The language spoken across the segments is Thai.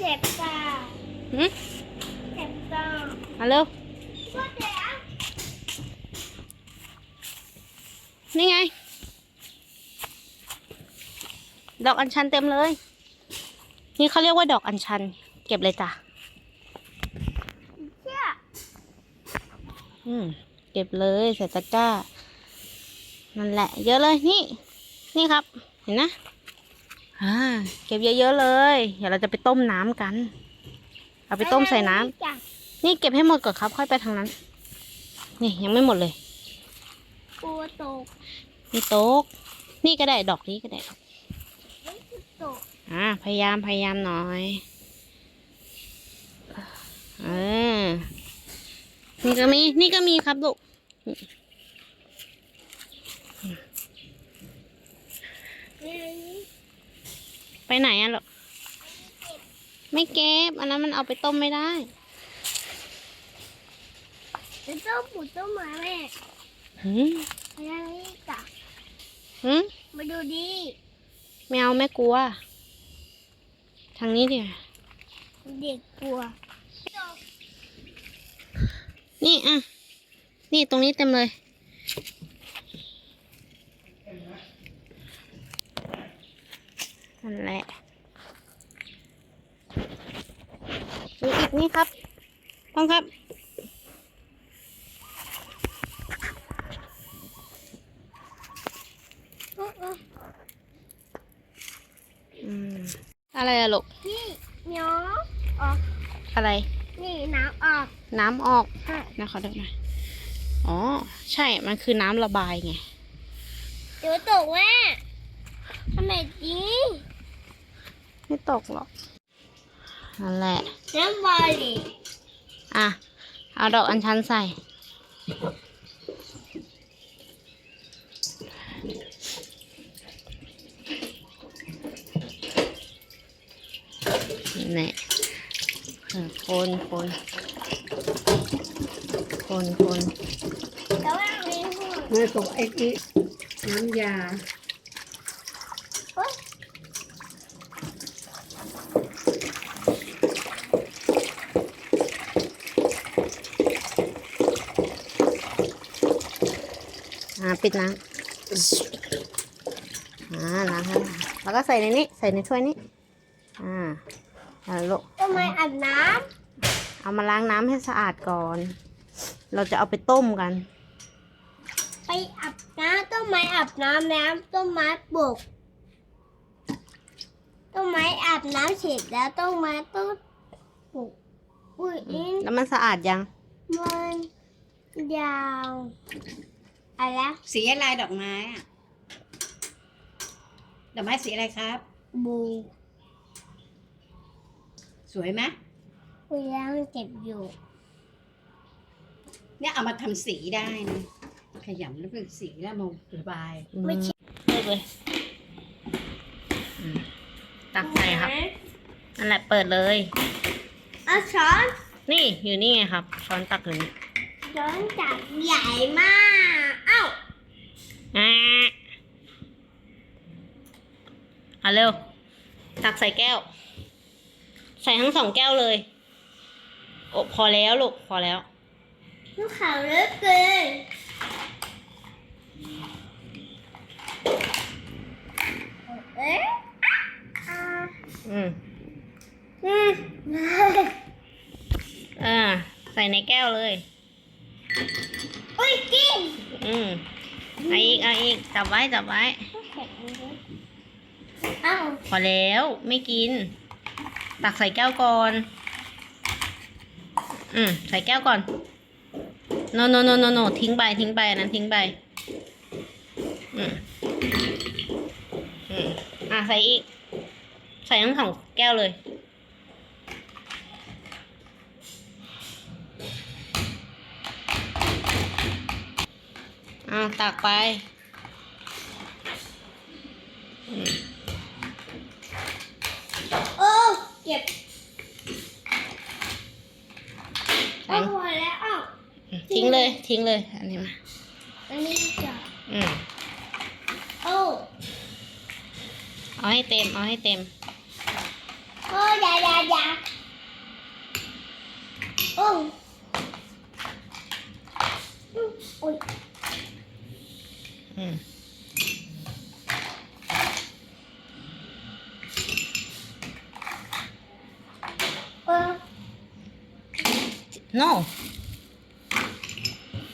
เจ็บตาหืมเจ็บตามาเร็วว่าเจ็บนี่ไง ดอกอัญชันเต็มเลย นี่เขาเรียกว่าดอกอัญชัน เก็บเลยจ้ะเชี่ยอืม เก็บเลยใส่ตะกร้า นั่นแหละ เยอะเลย นี่ นี่ครับ เห็นนะ อ่าเก็บเยอะๆเลย เดี๋ยวเราจะไปต้มน้ำกัน เอาไปต้มใส่น้ำจ้ะนี่เก็บให้หมดก่อนครับ ค่อยไปทางนั้น นี่ยังไม่หมดเลยกลัวตกนี่โต๊ะนี่ก็ได้ดอกนี้ก็ได้ ไม่คือตกอ่าพยายามพยายามหน่อยเออนี่ก็มี นี่ก็มีครับลูก นี่ ไปไหนอะลูกไม่เก็บ อันนั้นมันเอาไปต้มไม่ได้เป็นต้นปลูกต้นไม้แม่หืมมาทางนี้จ้ะหืมมาดูดิไม่เอาไม่กลัว ทางนี้ดิเด็กกลัว นี่อะ นี่ตรงนี้เต็มเลย นั่นแหละมีอีกนี่ครับพ้องครับเอ้ยเอ้ยอืม อะไรอะลูกนี่เหนียวออก อะไร นี่น้ำออก น้ำออกค่ะนะขอดูหน่อยอ๋อ ใช่ มันคือน้ำระบายไง เดี๋ยวตกแม่ทำไมจริง ไม่ตกหรอก นั่นแหละน้ำบอลดิอะ เอาดอกอัญชันใส่ นี่เออคนคนคนคนแต่ว่าอันนี้หัวเมื่อตกไอ้นี่น้ำยา อ่าปิดน้ำอ่าล้างให้แล้วก็ใส่ในนี้ ใส่ในถ้วยนี้ อ่าเอาลูกทำไมอาบน้เอามาล้างน้ำให้สะอาดก่อน เราจะเอาไปต้มกันำไปอาบน้ำต้นไม้อาบน้ำน้ำต้นไม้ปลูกต้นไม้อาบน้ำเสร็จแล้วต้นไม้ต้องปลูกอุ้ยอินแล้วมันสะอาดยัง มันยาว อะไรนะสีอะไรดอกไม้อะดอกไม้สีอะไรครับ บูสวยไหมคุยแล้วมันเจ็บอยู่เนี่ยเอามาทำสีได้นะขยำแล้วเป็นสีแล้วมาระบาย ไม่ใช่เลิกเลยอืมตักใส่ครับ นั่นแหละเปิดเลย เอาช้อนนี่อยู่นี่ไงครับ ช้อนตักอยู่นี่ช้อนจับใหญ่มากเอ้า อ่าเอาเร็ว ตักใส่แก้ว ใส่ทั้งสองแก้วเลย โอ้พอแล้วลูก พอแล้ว ลูกขาวเลือเกินเอ๊ะอ่าอืม อืม อ่า ใส่ในแก้วเลย อุ้ยกิน อืม เอาอีกเอาอีกจับไว้จับไว้ เอ้าพอแล้วไม่กิน ตักใส่แก้วก่อน อืมใส่แก้วก่อน โนโนโนโนโนทิ้งไปทิ้งไปอันนั้นทิ้งไปอืมอืมอะใส่อีก ใส่ทั้งสองแก้วเลย อะตักไปอืมโอ้เก็บใส่เอาพอแล้วอ้าทิ้งเลยทิ้งเลย อันนี้มา อันนี้จ้ะอืมโอ้เอาให้เต็ม เอาให้เต็ม โอ้ยาวยายาโอ้โอ้ย อืมเออ no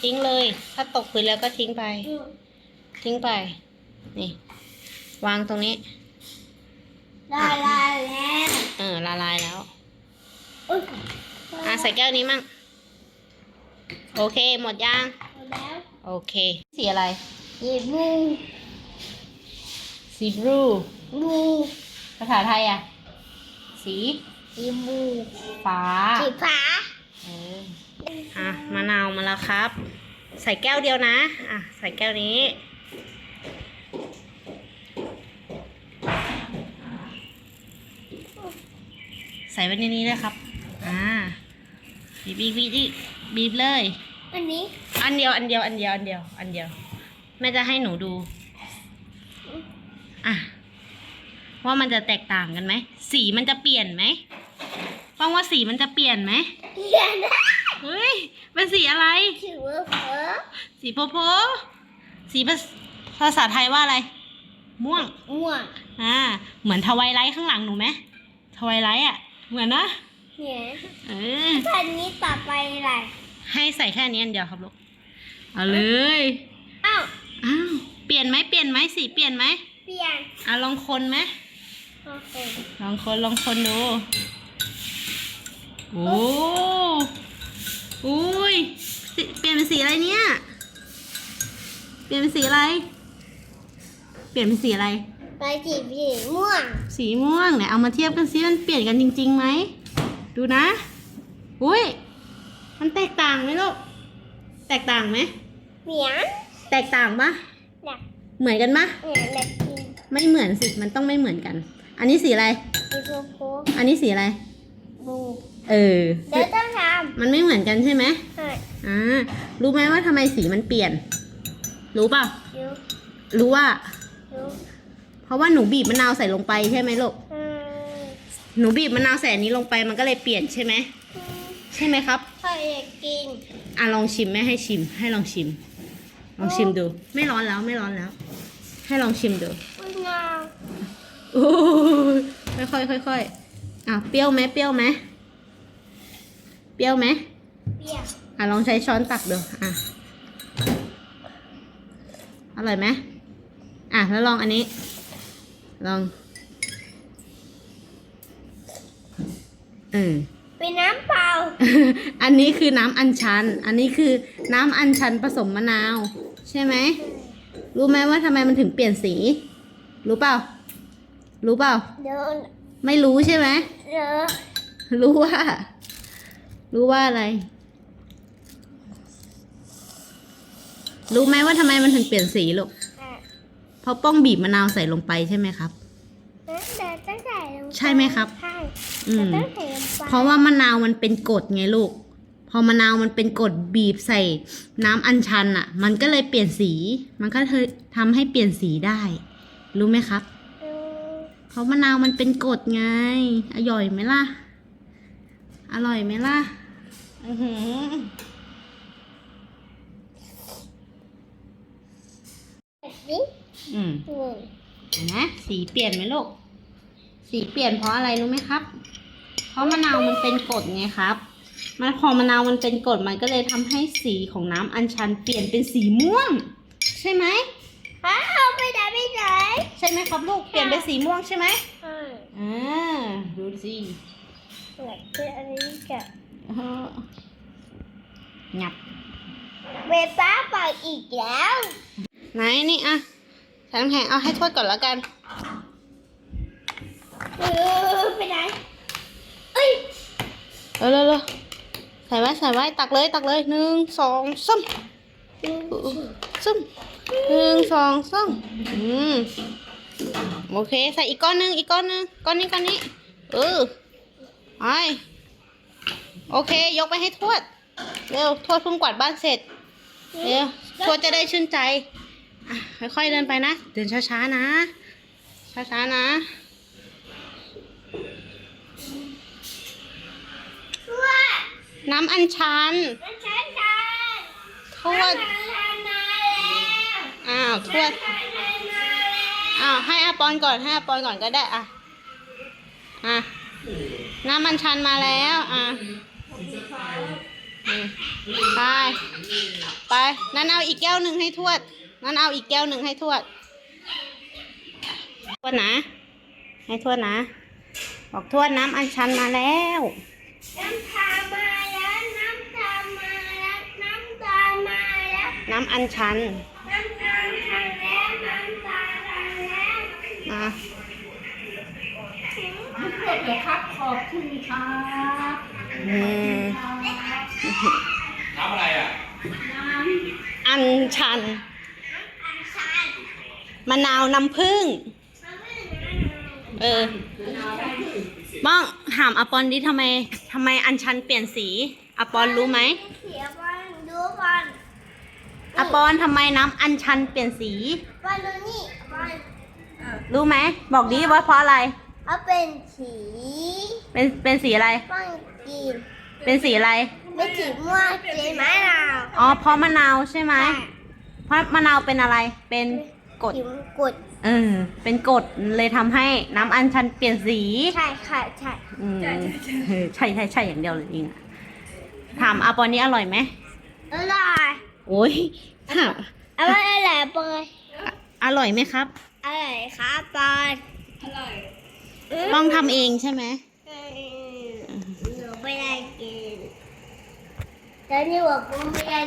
ทิ้งเลย ถ้าตกพื้นแล้วก็ทิ้งไปอืมทิ้งไป นี่ วางตรงนี้ ละลายแล้วเออละลายแล้วอุ๊ยอะใส่แก้วนี้มั่ง โอเค หมดยัง หมดแล้ว โอเค สีอะไร สีมูสีบลูมูภาษาไทยอะ สีสีมูฟ้าสีฟ้าเอออะมะนาวมาแล้วครับ ใส่แก้วเดียวนะ อะ ใส่แก้วนี้ใส่ไว้ในนี้เลยครับ อ่า บีบบีบบีบบีบบีบเลย อันนี้ อันเดียว อันเดียว อันเดียว อันเดียว อันเดียว แม่จะให้หนูดู อะ ว่ามันจะแตกต่างกันไหม สีมันจะเปลี่ยนไหมฟังว่าสีมันจะเปลี่ยนไหมเขียนนะเฮ้ย เป็นสีอะไร สีเวอร์เฟอร์สีโพโพสีภาษภาษาไทยว่าอะไร ม่วง ม่วง อ่า เหมือนทวายไลท์ข้างหลังหนูไหมทวายไลท์อะ เหมือนนะเนี่ยเอออันนี้ต่อไปอะไร ให้ใส่แค่นี้อันเดียวครับลูก เอาเลย อ้าว อ้าวเปลี่ยนไหมเปลี่ยนไหมสีเปลี่ยนไหมเปลี่ยนอะลองคนไหมโอเคลองคนลองคนดูโอ้อุ้ยสีเปลี่ยนเป็นสีอะไรเนี่ย เปลี่ยนเป็นสีอะไร เปลี่ยนเป็นสีอะไร ไปสีสีม่วง สีม่วงเนี่ยเอามาเทียบกันซิมันเปลี่ยนกันจริงๆไหมดูนะ อุ้ยมันแตกต่างไหมลูก แตกต่างไหมเหมียน แตกต่างปะอยากเหมือนกันปะเหมียนอยากกินไม่เหมือนสิ มันต้องไม่เหมือนกัน อันนี้สีอะไรสีโพโพอันนี้สีอะไร บูเออ เดี๋ยวต้องทมันไม่เหมือนกันใช่ไหมำให้อ่า รู้ไหมว่าทำไมสีมันเปลี่ยน รู้เปล่ายูรู้ว่ายูเพราะว่าหนูบีบมะนาวใส่ลงไปใช่ไหมลูก อืมหนูบีบมะนาวใส่อันนี้ลงไปมันก็เลยเปลี่ยนใช่ไหมใช่ไหมครับ พ่ออยากกินอะลองชิมแม่ให้ชิม ให้ลองชิม ลองชิมดู ไม่ร้อนแล้วไม่ร้อนแล้ว ให้ลองชิมดูมะนาวโอ้ยค่อยๆค่อยๆอะเปรี้ยวไหมเปรี้ยวไหมเปรี้ยวไหมเปรี้ยวอะลองใช้ช้อนตักดูอะอร่อยไหมอะแล้วลองอันนี้ ลองเออเป็นน้ำเปล่า อันนี้คือน้ำอัญชัน อันนี้คือน้ำอัญชันผสมมะนาว ใช่ไหม รู้ไหมว่าทำไมมันถึงเปลี่ยนสี รู้เปล่า รู้เปล่า เดี๋ยวไม่รู้ใช่ไหม เดี๋ยวรู้ว่า รู้ว่าอะไร รู้ไหมว่าทำไมมันถึงเปลี่ยนสีลูก อะเพราะป้องบีบมะนาวใส่ลงไปใช่ไหมครับ แล้วเดี๋ยวต้องใส่ลงปใช่ไหมครับ ใช่อืมเดี๋ยวต้องใส่ลงไปเพราะว่ามะนาวมันเป็นกรดไงลูก พอมะนาวมันเป็นกรดบีบใส่น้ำอัญชันอะ มันก็เลยเปลี่ยนสี มันก็เลยทำให้เปลี่ยนสีได้ รู้ไหมครับอืมเพราะมะนาวมันเป็นกรดไง อร่อยไหมล่ะ อร่อยไหมล่ะอือหือแบบนี้อืมอืมเห็นไหมสีเปลี่ยนไหมลูก สีเปลี่ยนเพราะอะไรรู้ไหมครับ เพราะมะนาวมันเป็นกรดไงครับ มันพอมะนาวมันเป็นกรดมันก็เลยทำให้สีของน้ำอัญชันเปลี่ยนเป็นสีม่วง ใช่ไหมอ้าวไปไหนไปไหนใช่ไหมครับลูกเปลี่ยนเป็นสีม่วงใช่ไหมอืมอ่าดูสิอยากกินอันนี้กับเอองับเวฟ้าเปล่าอีกแล้ว ไหนนี่อะแข็งแข็งเอาให้ทวดก่อนแล้วกันเออไปไหนเอ้ยเร็วเร็วเร็วใส่ไว้ใส่ไว้ตักเลยตักเลยหนึ่งสองสามซึมหนึ่งสองสามอืมโอเค ใส่อีกก้อนหนึ่งอีกก้อนหนึ่งก้อนนี้ก้อนนี้เออไปโอเค ยกไปให้ทวดเร็วทวดเพิ่งกวาดบ้านเสร็จเร็วทวดจะได้ชื่นใจค่อยๆเดินไปนะ เดินช้าๆนะช้าๆนะ ว่า ไห นน้ำอัญชันมันใช้กันทวดมาแล้วอ้าวทวดมาแล้วอ้าวให้อาปอนก่อนให้อาปอนก่อนก็ได้อะอะน้ำมันชันมาแล้วอะอืมไปไปนั่นเอาอีกแก้วหนึ่งให้ทวดนั่นเอาอีกแก้วหนึ่งให้ทวดทวดนะ ให้ทวดนะ บอกทวดน้ำอัญชันมาแล้ว น้ำตามา น้ำอัญชันน้ำตาแล้วน้ำตาแล้วอะเกิดเลยครับขอบคุณครับอืมน้ำอะไรอะอัญชันอันชัน มะนาวน้ำผึ้ง เออบ้องถามอปอนดิทำไมทำไมอัญชันเปลี่ยนสี อปอนรู้ไหม เสียบอลดูบอล อปอนทำไมน้ำอัญชันเปลี่ยนสี บอลดูนี่บอลรู้ไหม บอกดิว่าเพราะอะไร เขาเป็นสีเป็นเป็นสีอะไรบอลกินเป็นสีอะไร ไม่สีม่วงสีมะนาวอ๋อเพราะมะนาวใช่ไหม เพราะมะนาวเป็นอะไร เป็นกรด สีกดเออ เป็นกรดเลยทำให้น้ำอัญชันเปลี่ยนสีใช่ค่ะใช่อืมเออใช่ใช่ใช่อย่างเดียวเลยจริงอะถามอปอนนี้อร่อยไหมอร่อย โอ้ย ถามอร่อยอร่อยบอลอร่อยไหมครับ อร่อยครับบอลอร่อยต้องทำเองใช่ไหมอืมหนูไม่ได้กินแล้วนี่ว่ากูไม่ได้